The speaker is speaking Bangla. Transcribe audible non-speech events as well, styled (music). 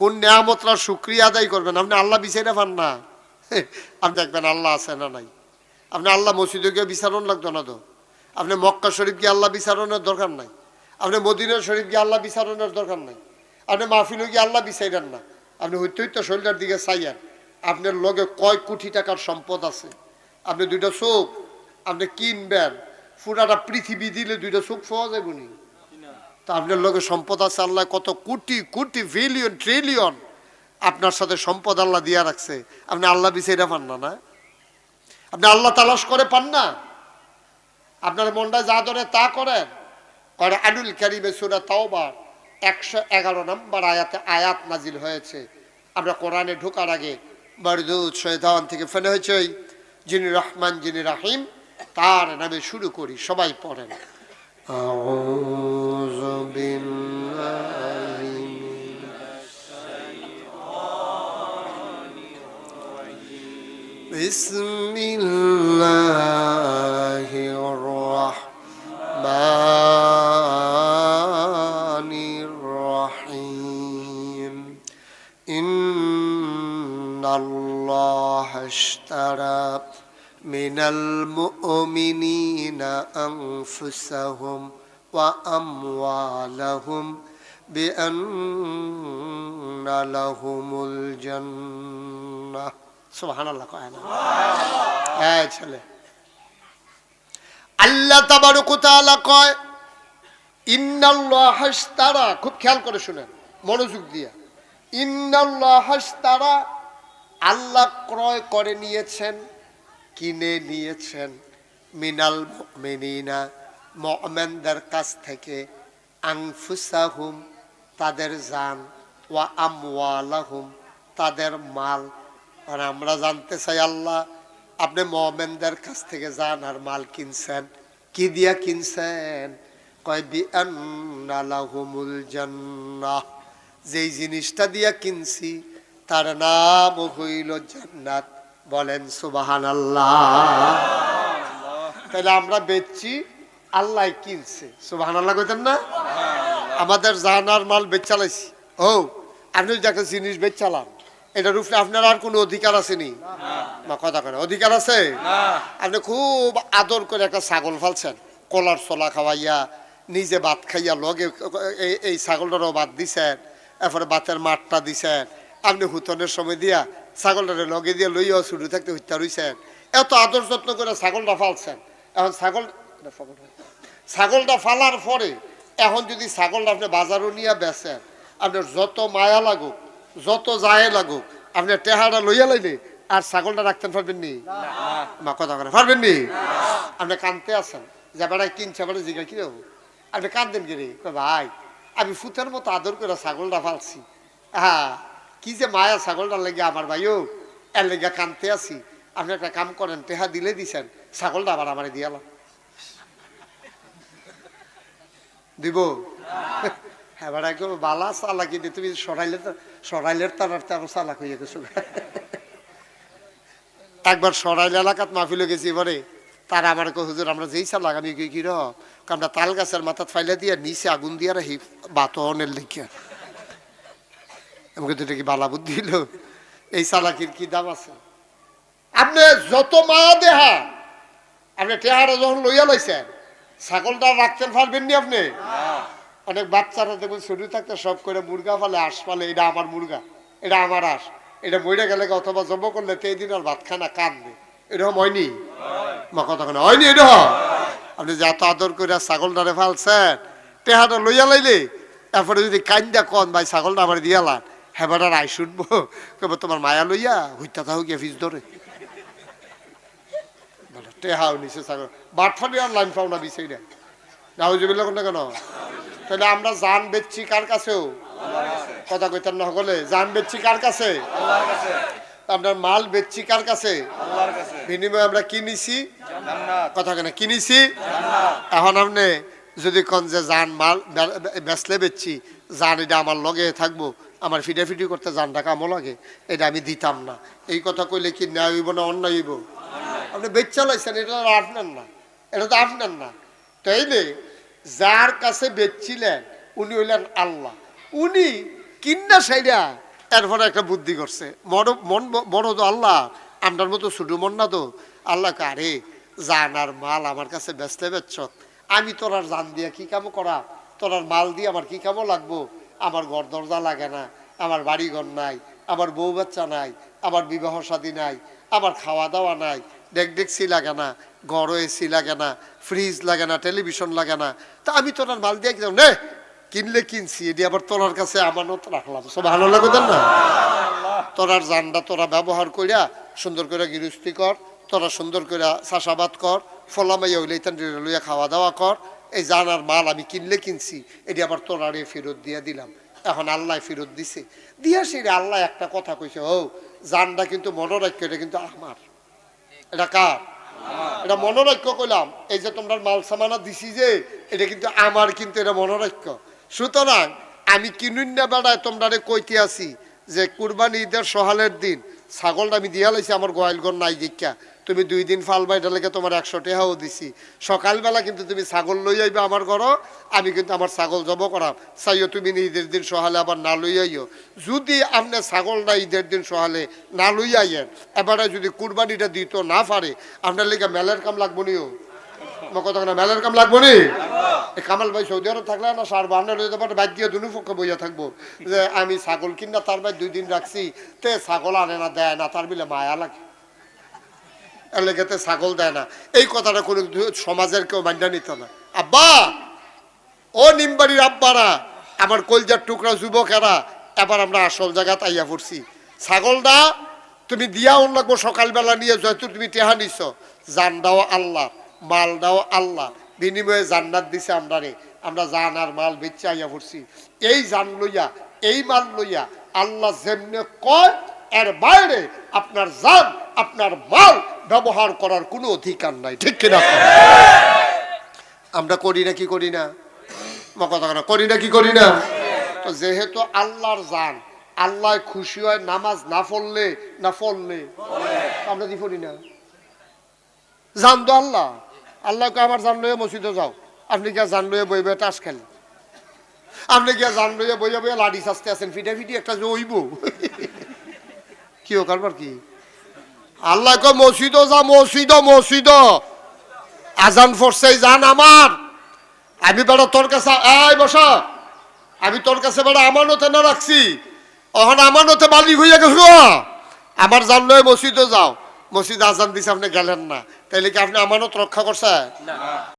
কোন নিয়ামতরা শুক্রিয়া আদায় করবেন? আপনি আল্লাহ বিচারে পান না। (laughs) আপনি দেখবেন আল্লাহ আছে না নাই। আপনি আল্লাহ মসজিদে গিয়ে বিচারণ লাগতো না তো। আপনি মক্কা শরীফ গিয়ে আল্লাহ বিচারণের দরকার নাই। আপনি মদিনা শরীফ গিয়ে আল্লাহ বিচারণের দরকার নাই। আপনি মাহফিলে গিয়ে আল্লাহ বিচাইরেন না। আপনি হইতে শরীরের দিকে চাইয়েন। আপনার লগে কয় কোটি টাকার সম্পদ আছে? আপনি দুইটা চোখ, আপনি কিনবেন। পুরাটা পৃথিবী দিলে দুইটা চোখ পাওয়া যাবে তো আপনার লোকের সম্পদ আছে আল্লাহ, কত কোটি কোটি বিলিয়ন ট্রিলিয়ন আপনার সাথে সম্পদ আল্লাহ দিয়া রাখছে। আপনি আল্লাহ বিচাইরা পান না না? আপনি আল্লাহ তালাশ করে পান না? আপনার মনটা যা ধরে তা করেন। করে আনুল ক্যারিমে সুরা তাওবার একশো এগারো নম্বর আয়াতে আয়াত নাজিল হয়েছে। আমরা কোরআনে ঢোকার আগে বারদুদ সৈদান থেকে ফেলে হয়েছে ওই যিনি রহমান, যিনি রাহিম, তার নামে শুরু করি, সবাই পড়েন। بسم الله الرحمن الرحيم. إن الله اشترى من المؤمنين أنفسهم وأموالهم بأن لهم الجنة سبحان الله কয় না হ্যাঁ ছেলে আল্লাহ তাবারক তাআলা কয় ইন্নাল্লাহ হাসতারা খুব খেয়াল করে শুনেন মনোযোগ দিয়া ইন্নাল্লাহ হাসতারা আল্লাহ ক্রয় করে নিয়েছেন কিনে নিয়েছেন মিনাল মিনিনা মমেনদের কাছ থেকে আংফুসাহুম তাদের জান, ওয়া আমওয়ালাহুম, তাদের মাল। আর আমরা জানতে চাই, আল্লাহ, আপনি মমেনদের কাছ থেকে জান আর মাল কিনছেন। কি দিয়া কিনছেন? কয় বি যেই জিনিসটা দিয়া কিনছি, তার নাম হইল জান্নাত। বলেন সুবাহান আল্লাহ তাহলে আমরা বেচছি আল্লাহ কিনছে। সুবাহান আল্লাহ কইতেন না? আমাদের জানার মাল বেচালাইছি ও আপনি যে একটা জিনিস বেচালাম এটার উপরে আপনার আর কোনো অধিকার আছে নি? না কথা কেন অধিকার আছে? আপনি খুব আদর করে একটা ছাগল ফালছেন কলার ছোলা খাওয়াইয়া নিজে ভাত খাইয়া লগে এই- ছাগলটারও ভাত দিছেন এরপরে ভাতের মাঠটা দিছেন আপনি হুতনের সময় দিয়া ছাগলটারে লগে দিয়ে লইয়া শুরু থাকতে হত্যা রইছেন। এত আদর যত্ন করে ছাগলটা ফালছেন। এখন ছাগল। ছাগলটা ফালার পরে এখন যদি ছাগলটা আপনি বাজারও নিয়ে বেচেন আপনার যত মায়া লাগুক যত যায় লাগুক আপনি টেহাটা লইয়া লাইলে আর ছাগলটা রাখতে পারবেন নি? মা কথা করে পারবেন নি? আপনি কানতে আছেন যে বেড়ায় কিনছে বেড়া জিগা কি হব আপনি কান্দেন কি রে? ভাই আমি ফুতের মতো আদর করে ছাগলটা ফালছি। হ্যাঁ কি যে মায়া ছাগলটা লেগে আমার ভাইও। এর লেগে কানতে আছি। আপনি একটা কাম করেন টেহা দিলে দিছেন ছাগলটা আবার আমার দিয়ালাম দিব। হ্যাঁ বেড়া কেউ বালা চালাকি দিয়ে তুমি সরাইলে তো সরাইলের তার আর তার চালাক হয়ে গেছো। একবার সরাইল এলাকাত মাহফিলে গেছি এবারে। তারা আমার কো হুজুর, আমরা যেই চালাক আমি কি কি রকম? আমরা তাল গাছের মাথাত ফাইলে দিয়ে নিচে আগুন দিয়ে রাখি, বাতনের লিখিয়া আমাকে তো এটা কি বালা বুদ্ধি হলো এই চালাকির কি দাম আছে? আপনি যত মায়া দেহা, আপনি টেহারা যখন লইয়া লাইছেন ছাগলটা রাখতে পারবেন নি আপনি? অনেক বাচ্চারা দেখবেন শুরু থাকতে সব করে মুরগা ফালে আস ফালে এটা আমার মুরগা, এটা আমার আস এটা মরে গেলে অথবা জব করলে তো দিন আর ভাত খানা কাঁদবে এরকম হয়নি? কথা হয়নি এরকম? আপনি যে এত আদর করে ছাগলটারে ফালছেন, টেহাটা লইয়া লাইলে, এরপরে যদি কান্দা কন, ভাই, ছাগলটা আমার দিয়ালান হেবার আর আই শুনব। তোমার মায়া লইয়া হুইতা গিয়ে ফিস ধরে। টেহাও নিছে ছাগল। বাটফালি আর লাইন পাও না বিষয় না নাহুজুবিল্লা কোনটা কেন? তাহলে আমরা জান বেচছি কার কাছেও কথা কইতাম না সকলে। জান বেচছি কার কাছে? আপনার মাল বেচছি কার কাছে? বিনিময়ে আমরা কিনেছি কথা কেন? কিনেছি এখন আপনি যদি কন যে জান মাল বেচলে বেচছি, জান এটা আমার লগে থাকব, আমার ফিটাফিটি করতে জানটা কামো লাগে, এটা আমি দিতাম না। এই কথা কইলে কি ন্যায় হইব না অন্যায় হইব? আপনি বেচা লাইছেন, এটা আপনার না, এটা তো আপনার না। তাইলে যার কাছে বেচছিলেন উনি হইলেন আল্লাহ। উনি কিন্না সাইডা এরপরে একটা বুদ্ধি করছে, মন ব- তো আল্লাহ, আমরার মতো ছোট মন না তো। আল্লাহ কারে জান আর মাল আমার কাছে বেচলে বেচছ। আমি তোর আর জান দিয়া কি কামো করা? তোর আর মাল দিয়ে আমার কি কামো লাগবো? আমার ঘর দরজা লাগে না, আমার বাড়ি ঘর নাই, আমার বউ বাচ্চা নাই, আমার বিবাহ শাদী নাই, আমার খাওয়া দাওয়া নাই ডেক ডেকসি লাগে না ঘরও এসি লাগে না ফ্রিজ লাগে না টেলিভিশন লাগে না। তা আমি তোর মাল দিয়ে কি নে কিনলে কিনছি এটি আবার তোরার কাছে আমানত রাখলাম। সব ভালো লাগে না তোরার জানটা তোরা ব্যবহার কইরা সুন্দর করে গৃহস্থী কর তোরা সুন্দর করে চাষাবাদ কর ফলামাইয়া হইলে ইতান লইয়া খাওয়া দাওয়া কর এই জানার মাল আমি কিনলে কিনছি এটি আবার তোরারে ফেরত দিয়ে দিলাম। এখন আল্লাহ ফেরত দিছে। দিয়া সে আল্লাহ একটা কথা কইছে ও জানটা কিন্তু মনোরাখ্য এটা কিন্তু আমার। এটা কার? এটা মনোরাখ্য কইলাম। এই যে তোমরা মাল সামানা দিছি যে, এটা কিন্তু আমার কিন্তু এটা মনোরাখ্য সুতরাং আমি কিনুন না বেড়ায় তোমরা কইতে আছি যে কুরবানি ঈদের সহালের দিন ছাগলটা আমি দিয়া লাইছি, আমার গোয়ালগড় নাই দীক্ষা তুমি দুই দিন ফালবা এটা লেগে তোমার একশো টাকাও দিছি। সকালবেলা কিন্তু তুমি ছাগল লই আইবে আমার ঘর, আমি কিন্তু আমার ছাগল জব করাম। চাইও তুমি ঈদের দিন সহালে আবার না লই আইও। যদি আপনি ছাগল ছাগলটা ঈদের দিন সহালে না লই আইয়েন, এবারে যদি কুরবানিটা দিত না পারে আপনার লেগে মেলের কাম লাগবো নিও। না মেলের কাম লাগবো নি? কামাল ভাই সৌদি আরব থাকলে না সার বাহান্ন লইতে পারে বাদ দিয়ে দুনু পক্ষে বইয়া থাকব। যে আমি ছাগল কিনা তার ভাই দুই দিন রাখছি, তে ছাগল আনে না, দেয় না, তার বিলে মায়া লাগে। এলাকাতে ছাগল দেয় না। এই কথাটা কোনো সমাজের কেউ মান্য নিত না। আব্বা, ও নিমবাড়ির আব্বারা, আমার কলজার টুকরা যুবকেরা, এবার আমরা আসল জায়গাতে আইয়া পড়ছি। ছাগলটা তুমি দিয়াও লাগবো সকালবেলা নিয়ে, যেহেতু তুমি টেহা নিছ। জান দাও আল্লাহ, মাল দাও আল্লাহ, বিনিময়ে জান্নাত দিছে আমরা রে আমরা জান আর মাল বেচে আইয়া পড়ছি। এই জান লইয়া, এই মাল লইয়া আল্লাহ যেমনে কয়, এর বাইরে আপনার জান, আপনার মাল ব্যবহার করার কোনো অধিকার নাই, ঠিক কিনা? আমরা করি না কি করি না? কথা করি না কি করি না? তো যেহেতু আল্লাহর জান, আল্লাহ খুশি হয় নামাজ না পড়লে না পড়লে আমরা দি পড়ি না? জান তো আল্লাহ। আল্লাহকে আমার জান লইয়া মসজিদে যাও। আপনি কে জান লইয়া বইবে তাস আপনি কে জান লইয়া বইয়া বইয়া লাডি সাজতে আছেন? ফিটে ফিটি একটা যে ওইব (laughs) কি ও কারবার কি? আল্লাহ কয় মসজিদ যা মসজিদ মসজিদ আজান ফরছে যান আমার। আমি বেড়া তোর কাছে, এই বসা। আমি তোর কাছে বেড়া আমানতে না রাখছি। অহন আমানতে মালিক হইয়া গেছো। আমার জান জানলো মসজিদে যাও। মসজিদ আজান দিছে, আপনি গেলেন না। তাইলে কি আপনি আমানত রক্ষা করছে